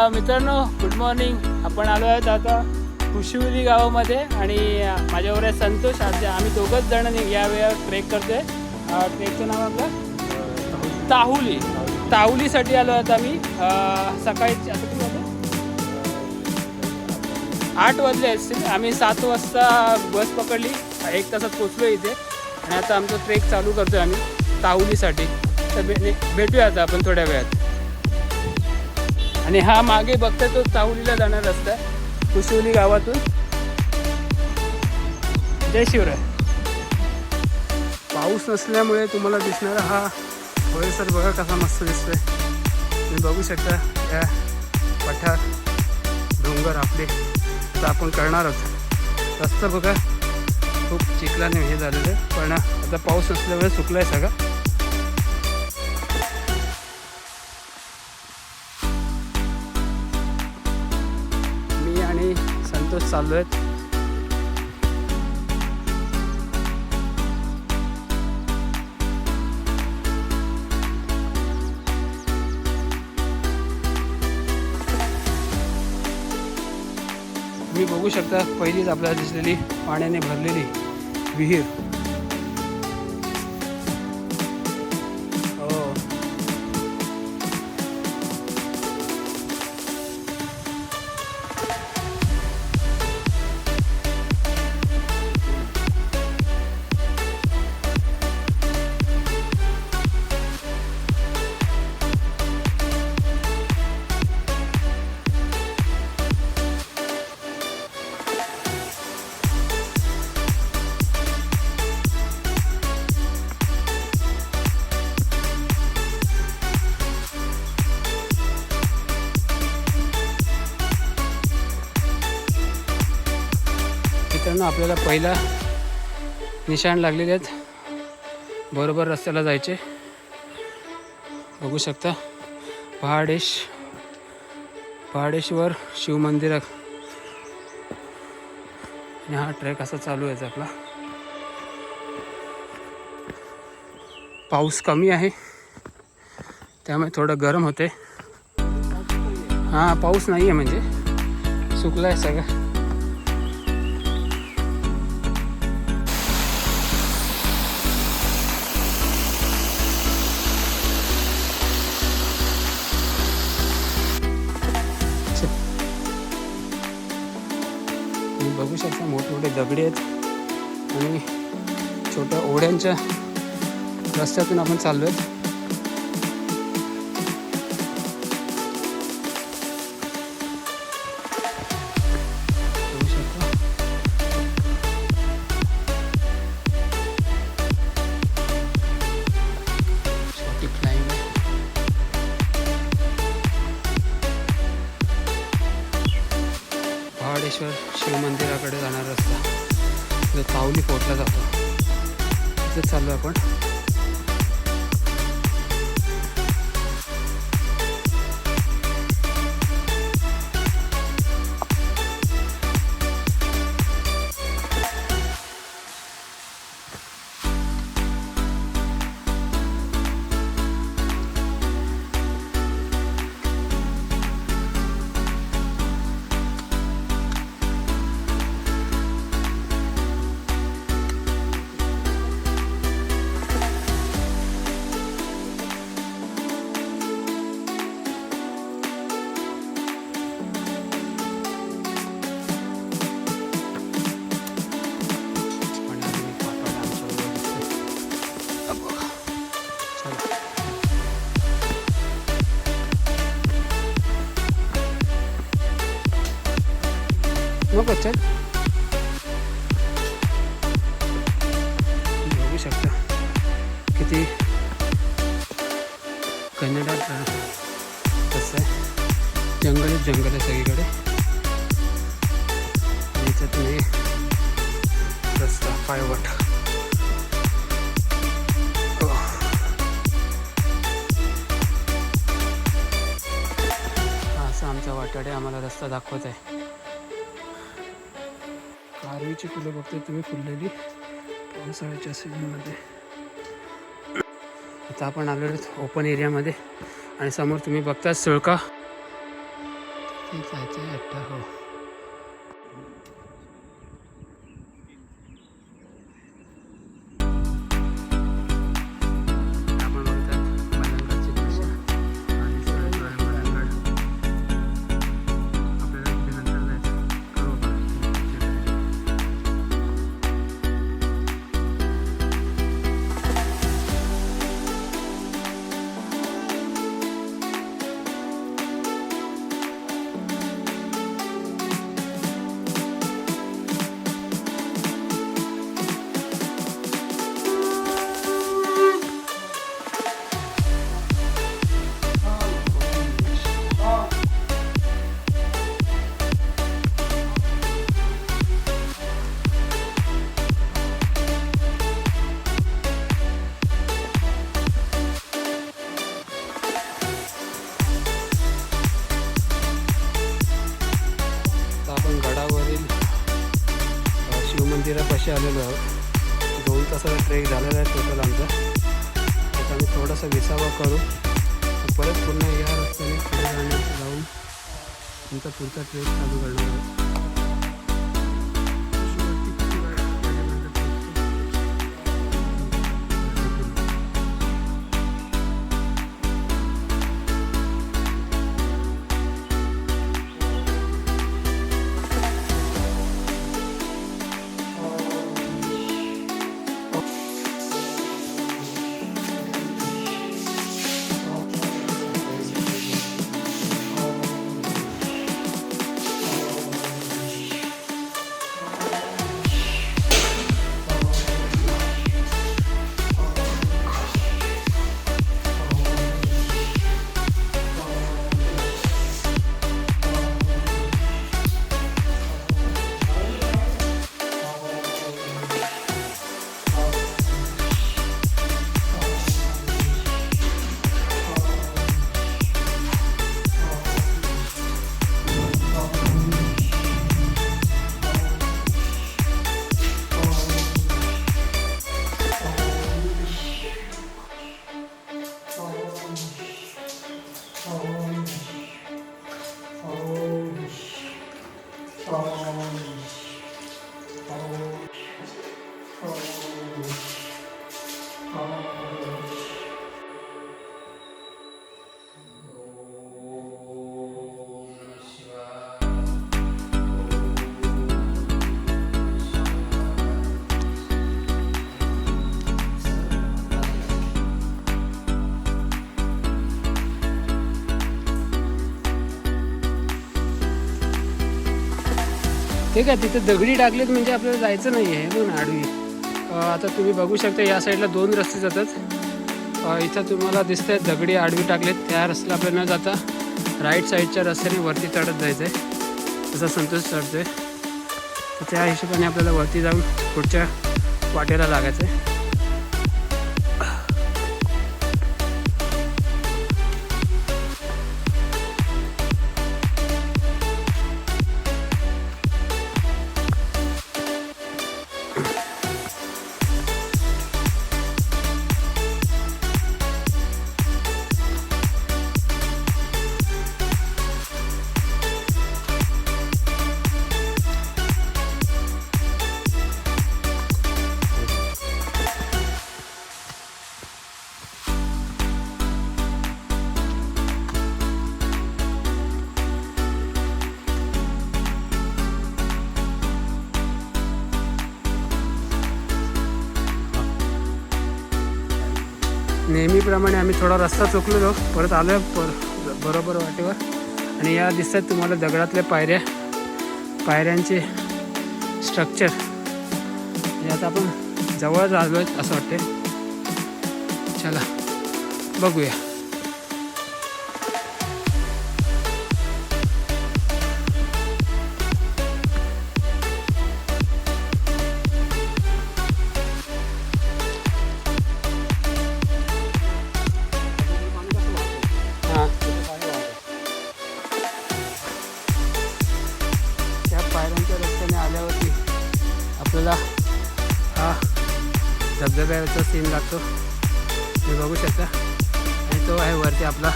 मित्रांनो good morning आपण आलो आहेत आता कुशिवली गावामध्ये आणि माझ्यावर आहे संतोष. आज आम्ही दोघंच जण नि- या वेळेवर ट्रेक करतोय. ट्रेकचं नाव आपलं? ताहुली. ताहुलीसाठी आलो आहोत आम्ही. सकाळी आठ वाजले असतील. आम्ही सात वाजता बस पकडली. एक तासात पोचलो इथे. आणि आता आमचा ट्रेक चालू करतोय आम्ही ताहुलीसाठी. तर भेटूया आता आपण थोड्या वेळात. आणि हा मागे बघताय तो चावलीला जाणार रस्ता. आहे कुशिवली गावातून. जय शिवराय. पाऊस नसल्यामुळे तुम्हाला दिसणारा हा परिसर बघा कसा मस्त दिसतोय. तुम्ही बघू शकता या पठार डोंगर आपले. तर आपण करणारच रस्ता बघा खूप चिखलाने हे झालेलं आहे. पण आता पाऊस नसल्यामुळे सुकला आहे सगळं. संतोष चाललो आहेत तुम्ही बघू शकता पहिलीच आपल्याला दिसलेली पाण्याने भरलेली विहीर. मित्रांनो आपल्याला पहिला निशाण लागलेले आहेत. बरोबर रस्त्याला जायचे. बघू शकता पहाडेश पहाडेश्वर शिवमंदिर आणि हा ट्रेक असा चालू आहे आपला. पाऊस कमी आहे. त्यामुळे थोडं गरम होते. हां पाऊस नाही आहे म्हणजे. सुकला आहे सगळं. तुम्ही मोठमोठे दगडे आहेत. आणि छोट्या ओढ्यांच्या रस्त्यातून आपण चाललो आहेत आपण. नको बघू शकता. किती कन्नडात कसं आहे. जंगलच जंगल आहे सगळीकडे. आणि इथं तुम्ही रस्ता पायवट. हो. आमचा वाटाडे आम्हाला रस्ता दाखवत आहे. आरवीची फुलं बघताय तुम्ही फुललेली पावसाळ्याच्या सीझनमध्ये आता आपण आलेलो ओपन एरियामध्ये आणि समोर तुम्ही बघता सुळका. ते जायचं आहे अट्टा हो शिवमंदिरापाशी आलेलो आहोत. दोन तासाचा ट्रेक झालेला आहे टोटल आमचा. आता आम्ही थोडासा विसावा करू. परत पुन्हा या रस्त्याने पुढे जाऊन आमचा पुढचा ट्रेक चालू करणार आहोत. ठीक आहे तिथे दगडी टाकलेत म्हणजे आपल्याला जायचं नाही आहे बघ ना आडवी. आता तुम्ही बघू शकता या साईडला दोन रस्ते जातात. इथं तुम्हाला दिसत आहेत दगडी आडवी टाकलेत. त्या रस्त्याला आपल्याला न जाता राईट साईडच्या रस्त्याने वरती चढत जायचं आहे तसा संतोष चढतोय. आहे त्या हिशोबाने आपल्याला वरती जाऊन पुढच्या वाटेला लागायचं आहे नेहमीप्रमाणे आम्ही थोडा रस्ता चुकलेलो. परत आलो पर बरोबर वाटेवर. आणि या दिसतात तुम्हाला दगडातल्या पायऱ्या पायऱ्यांचे स्ट्रक्चर यात आपण जवळच आलो आहेत असं वाटते चला बघूया. आपल्याला हा धबधब्याचा सीन लागतो तुम्ही बघू शकता. आणि तो आहे वरती आपला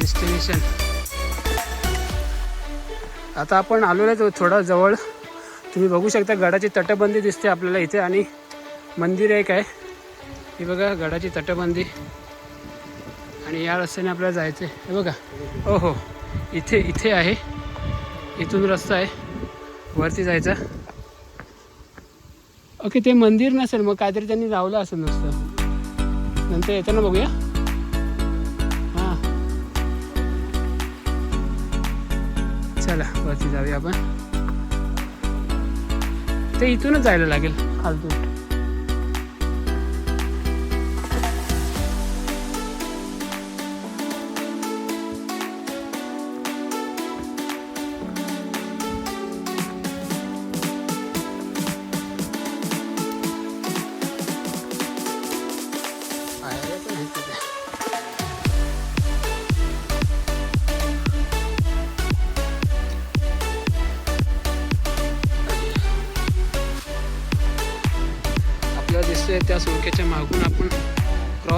डेस्टिनेशन आता आपण आलेलो आहे थोडं जवळ. तुम्ही बघू शकता गडाची तटबंदी दिसते आपल्याला इथे आणि मंदिर एक आहे. हे बघा गडाची तटबंदी. आणि या रस्त्याने आपल्याला जायचं आहे हे बघा. हो हो इथे इथे आहे. इथून रस्ता आहे. वरती जायचा. ओके ते मंदिर नसेल मग काहीतरी त्यांनी लावलं असेल नुसतं. नंतर येताना बघूया. हां. चला वरती जाऊया आपण. ते इथूनच जायला लागेल खालतून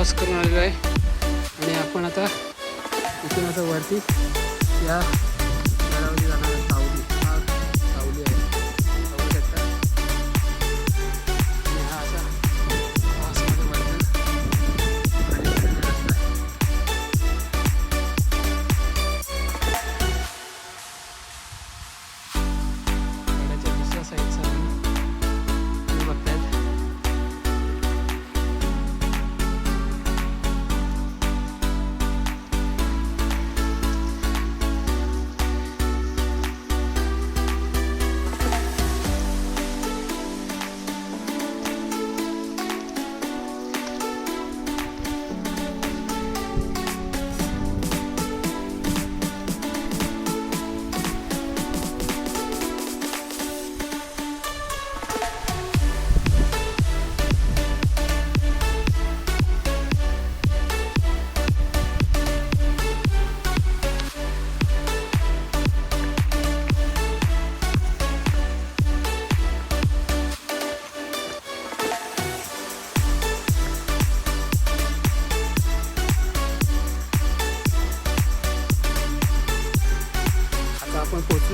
क्रॉस करून आलेलो आहे. आणि आपण आता इथून आता वरती या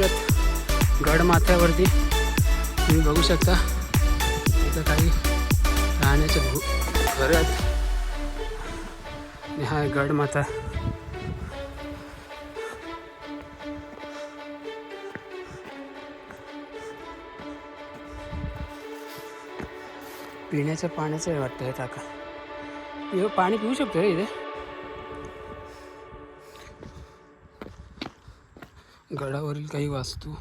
आपण गडमाथ्यावरती तुम्ही बघू शकता इथं काही राहण्याचे भू घर आहेत आणि हा गडमाथा पिण्याच्या पाण्याचं आहे वाटतं हे टाका हे पाणी पिऊ शकतो रे इथे? गडावरील काही वास्तू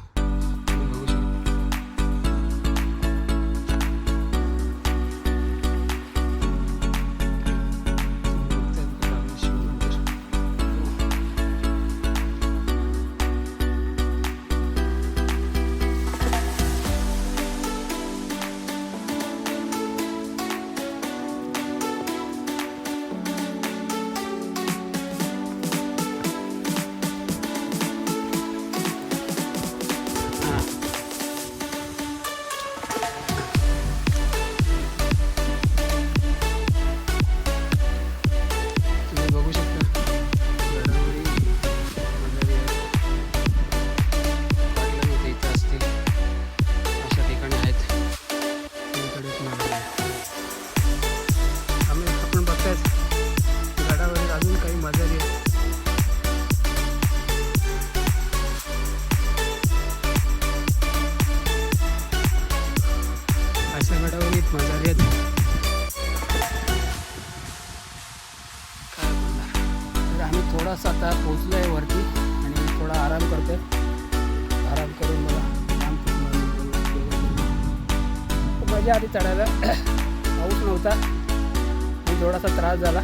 थोडासा त्रास झाला.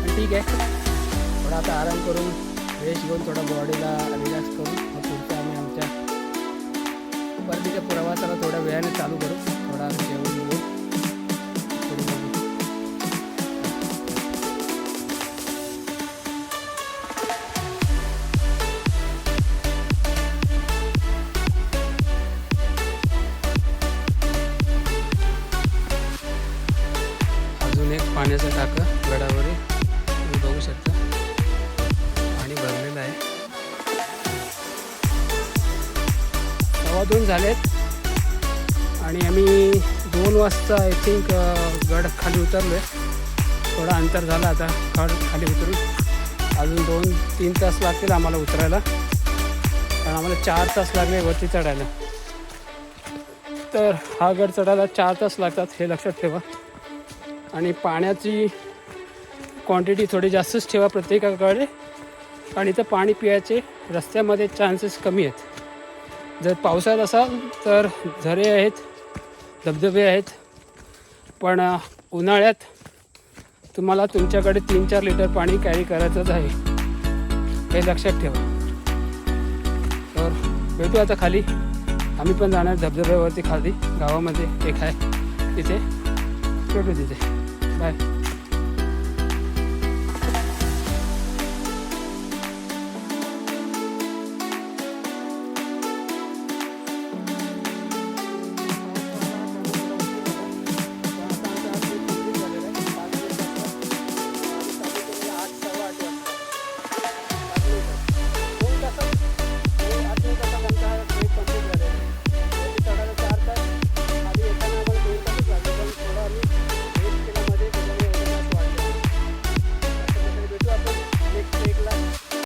पण ठीक आहे. थोडा आता आराम करून फ्रेश घेऊन थोडा बॉडीला रिलॅक्स करून मग पुढचं आम्ही आमच्या परतीच्या प्रवासाला थोड्या वेळाने चालू करू. थोडा जेवण टाकं तुम्ही बघू शकता. पाणी भरलेलं आहे. सव्वा दोन झालेत. आणि आम्ही दोन वाजता आय थिंक गड खाली उतरलो आहे थोडा अंतर झाला आता गड खाली उतरून. अजून दोन तीन तास लागतील आम्हाला उतरायला. कारण आम्हाला चार तास लागले वरती चढायला. तर हा गड चढायला चार तास लागतात हे लक्षात ठेवा. आणि पाण्याची क्वांटिटी थोडी जास्तच ठेवा प्रत्येकाकडे. आणि इथं पाणी पियाचे रस्त्यामध्ये चान्सेस कमी आहेत. जर पावसाळ्यात असाल तर झरे आहेत धबधबे आहेत. पण उन्हाळ्यात तुम्हाला तुमच्याकडे तीन चार लिटर पाणी कॅरी करायचंच आहे. हे लक्षात ठेवा. तर भेटू आता खाली. आम्ही पण जाणार धबधब्यावरती खाली. गावामध्ये एक आहे. तिथे भेटू तिथे. बाय